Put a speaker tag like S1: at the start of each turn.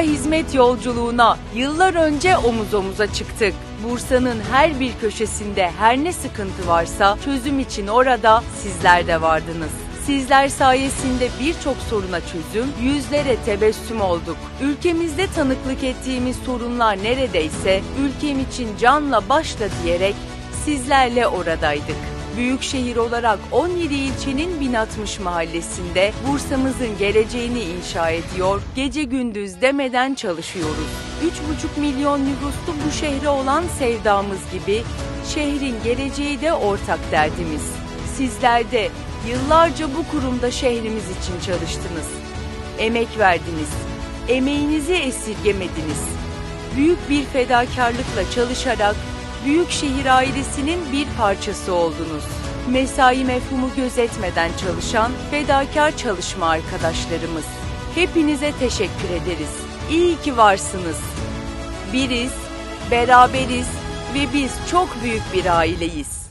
S1: hizmet yolculuğuna yıllar önce omuz omuza çıktık. Bursa'nın her bir köşesinde her ne sıkıntı varsa çözüm için orada sizler de vardınız. Sizler sayesinde birçok soruna çözüm, yüzlere tebessüm olduk. Ülkemizde tanıklık ettiğimiz sorunlar neredeyse ülkem için canla başla diyerek sizlerle oradaydık. Büyükşehir olarak 17 ilçenin 1060 mahallesinde Bursa'mızın geleceğini inşa ediyor, gece gündüz demeden çalışıyoruz. 3,5 milyon nüfuslu bu şehre olan sevdamız gibi şehrin geleceği de ortak derdimiz. Sizler de yıllarca bu kurumda şehrimiz için çalıştınız. Emek verdiniz. Emeğinizi esirgemediniz. Büyük bir fedakarlıkla çalışarak Büyükşehir ailesinin bir parçası oldunuz. Mesai mefhumu gözetmeden çalışan fedakar çalışma arkadaşlarımız. Hepinize teşekkür ederiz. İyi ki varsınız. Biriz, beraberiz ve biz çok büyük bir aileyiz.